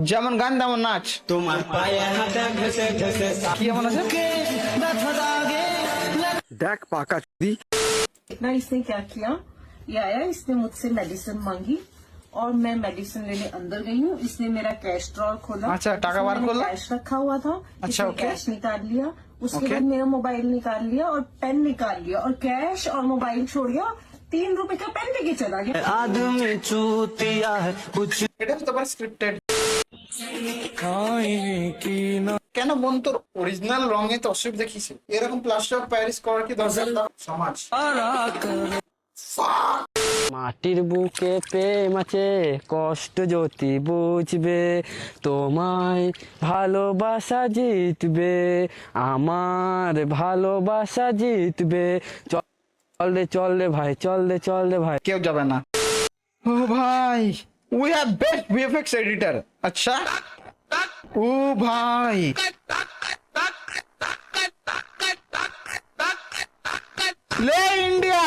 যেমন গান তেমন নাচ তোমার পায়ে হাঁটা ঘেসে ঘেসে কি এমন আছে ব্যথা দাগে দেখ পাকা চুদি इतना इसने क्या किया ये आया इसने मुझसे मेडिसिन मांगी और मैं मेडिसिन लेने अंदर गई हूँ इसने मेरा कैश ड्रॉर खोला अच्छा, टाका बार उसमें खोला? कैश रखा हुआ था अच्छा, इसने ओके। कैश निकाल लिया उसके ओके। बाद मेरा मोबाइल निकाल लिया और पेन निकाल लिया और कैश और मोबाइल छोड़ गया तीन रुपए का पेन लेके चला गया आदमी चूतिया है कुछ এটা হতে পারে স্ক্রিপ্টেড কেন বোন তোর অরিজিনাল রঙে তো অসুবিধা কিসে এরকম প্লাস্টার অফ প্যারিস করার কি দরকার? সমাজ। মাটির বুকে প্রেম আছে কষ্ট যদি বুঝবে তোমায় ভালোবাসা জিতবে আমার ভালোবাসা জিতবে। চল রে চল রে ভাই চল রে চল রে ভাই। কেউ যাবে না। ও ভাই। We have best VFX editor আচ্ছা ও ভাই লে ইন্ডিয়া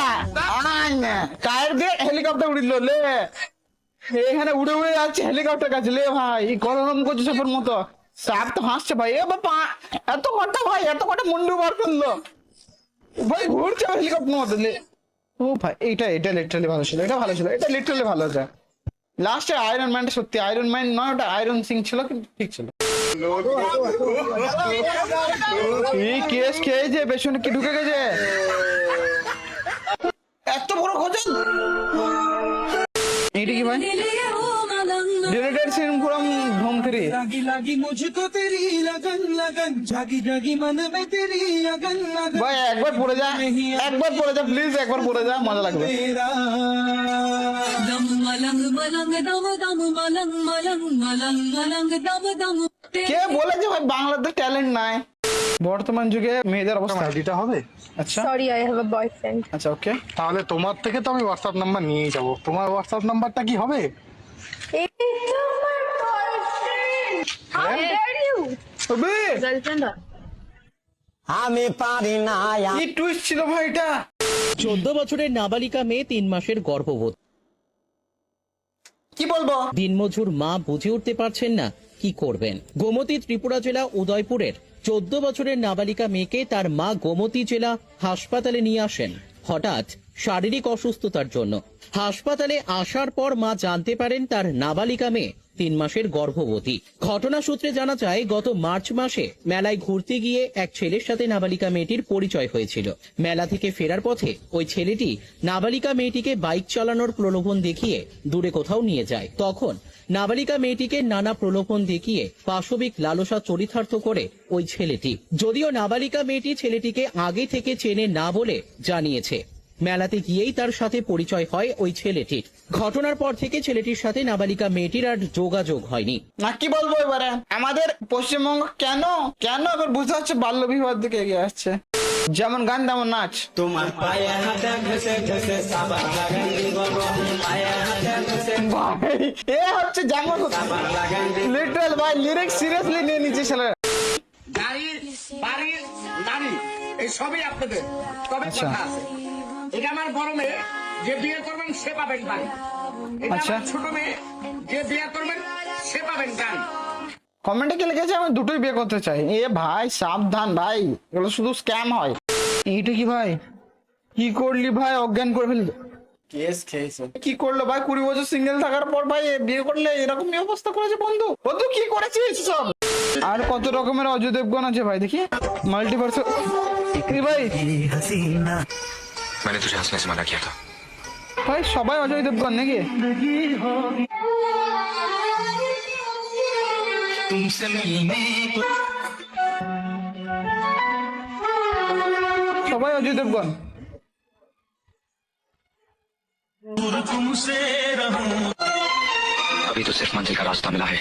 টায়ার দিয়ে হেলিকপ্টার উড়িল লে এখানে উড়ে উড়ে যাচ্ছে হেলিকপ্টার কাছে। লে, ভাই, গরম করছে সাপের মতো। সাপ তো হাসছে, ভাই। এ বাবা, এত কটা ভাই, এত কটা মুন্ডু বার করল। ভাই, ঘুরছে হেলিকপ্টার মতো লে। ও, ভাই এটা এটা লিটারালি ভালো ছিল, এটা ভালো ছিল, এটা লিটারালি ভালো আছে লাস্টে আয়রন ম্যানটা সত্যি আয়রন ম্যান নয়, ওটা আয়রন সিং ছিল, কিন্তু ঠিক ছিল। কেস খেয়েছে? পেছনে কি ঢুকে গেছে? এত বড় খোঁজেন এইটা কি ভাই? হোম থ্রি लगी लगी मुझको तेरी लगन लगन जागी जागी मन में तेरी लगन लगन ভাই একবার পড়ে যা একবার পড়ে যা প্লিজ একবার পড়ে যা মজা লাগবে तेरा दम मलंग मलंग दम दम मलंग मलंग मलंग मलंग दम दम কে বলেছে ভাই বাংলাতে ট্যালেন্ট নাই বর্তমান যুগে মেয়েদের অবস্থা আইডিটা হবে আচ্ছা Sorry, I have a boyfriend. আচ্ছা ওকে তাহলে তোমার থেকে তো আমি হোয়াটসঅ্যাপ নাম্বার নিয়েই যাব তোমার হোয়াটসঅ্যাপ নাম্বারটা কি হবে It's my boyfriend. How dare you? তবে Girlfriend or? আমি পারি না কি টুইস্ট ছিল ভাই এটা? চোদ্দ বছরের নাবালিকা মেয়ে তিন মাসের গর্ভবতী। কি বলব? দিনমজুর মা বুঝে উঠতে পারছেন না কি করবেন? গোমতী ত্রিপুরা জেলা উদয়পুরের চোদ্দ বছরের নাবালিকা মেয়েকে তার মা গোমতী জেলা হাসপাতালে নিয়ে আসেন হঠাৎ শারীরিক অসুস্থতার জন্য। হাসপাতালে আসার পর মা জানতে পারেন তার নাবালিকা মেয়ে তিন মাসের গর্ভবতী। ঘটনা সূত্রে জানা যায়, গত মার্চ মাসে মেলায় ঘুরতে গিয়ে এক ছেলের সাথে নাবালিকা মেয়েটির পরিচয় হয়েছিল। মেলা থেকে ফেরার পথে ওই ছেলেটি নাবালিকা মেয়েটিকে বাইক চালানোর প্রলোভন দেখিয়ে দূরে কোথাও নিয়ে যায়। তখন নাবালিকা মেয়েটিকে নানা প্রলোভন দেখিয়ে পাশবিক লালসা চরিতার্থ করে ওই ছেলেটি। যদিও নাবালিকা মেয়েটি ছেলেটিকে আগে থেকে চেনে না বলে জানিয়েছে। মেলাতে গিয়েই তার সাথে পরিচয় হয় ওই ছেলেটির। ঘটনার পর থেকে ছেলেটির সাথে নাবালিকা মেয়েটির আর যোগাযোগ হয়নি। না কি বলব এবারে? আমাদের পশ্চিমবঙ্গ কেন? কেন এবার বুঝতে হচ্ছে বাল্য বিবাহ দিকে এগিয়ে আসছে। যেমন গান তেমন নাচ। তোমার এ হচ্ছে যেমন লিটারাল ভাই লিরিক্স সিরিয়াসলি নিয়ে নিচ্ছে ছেলে নারী এই সবই আপনাদের। তবে আচ্ছা। কথা আছে। এটা আমার বড় মেয়ে। যে বিয়ে করবেন সে পাবেন গান আচ্ছা। ছোট মেয়ে যে বিয়ে করবেন সে পাবেন গান কমেন্টে কি লিখেছে? আমি দুটোই বিয়ে করতে চাই। এ ভাই সাবধান ভাই। এগুলো শুধু স্ক্যাম হয়। এইটা কি ভাই? কি করলি ভাই? অজ্ঞান করে ফেললি। কেস খেয়েছে। কি করল ভাই? কুড়ি বছর সিঙ্গেল থাকার পর ভাই বিয়ে করলে এরকমই অবস্থা করেছে বন্ধু? বন্ধু কি করেছিস সব? আর কত রকমের অজয় দেবগণ আছে ভাই? দেখি। মাল্টিভার্স ভাই? মানে তুই হাসনে সে মানা কিয়া ভাই সবাই অজয় দেবগণ নাকি সবাই অজয় দেবগণ अभी तो सिर्फ मंजिल का रास्ता मिला है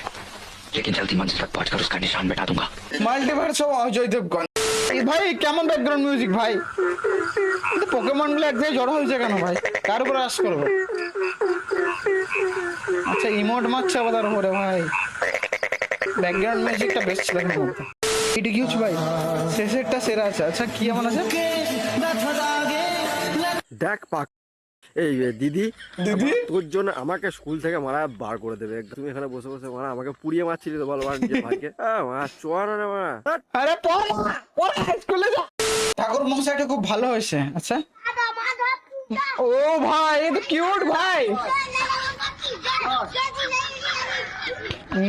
लेकिन जल्दी मंजिल तक पहुंचकर उसका निशान मिटा दूंगा মাল্টিভার্স ও অজয় দেবগণ এই ভাই কেমন ব্যাকগ্রাউন্ড মিউজিক ভাই? পোকেমনগুলো এক জায়গায় জড়ো হয়েছে কেন ভাই? কার উপর আশ করব? আচ্ছা ইমোট মারছে আবার উপরে ভাই। ব্যাকগ্রাউন্ড মিউজিকটা বেশ ছিল এটা কি হচ্ছে ভাই? শেষেরটা সেরা আছে। আচ্ছা কি এমন আছে? দেখ পাক। এই দিদি দিদি? তোর জন্য আমাকে স্কুল থেকে মারা বার করে দেবে তুমি এখানে বসে বসে মারা আমাকে পুড়িয়ে মারছিলি তো বলো ভাইকে হ্যাঁ মারা চোয়ার রে মারা আরে পড় পড় স্কুলে যা ঠাকুর মশাইটা খুব ভালো হয়েছে আচ্ছা ও ভাই এ তো কিউট ভাই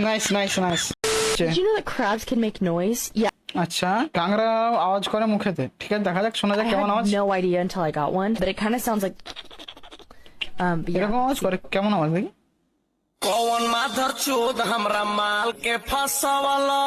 nice nice nice Did you know that crabs can make noise? Yeah. আচ্ছা কাংড়া আওয়াজ করে মুখেতে ঠিক আছে দেখা যাক শোনা যাক কেমন আওয়াজ no idea until I got one, but it kind of sounds like. Um, এরকম আওয়াজ করে কেমন আওয়াজ নাকি কওন মাধার চোদ হামরা মালকে ফাঁসাওয়ালা।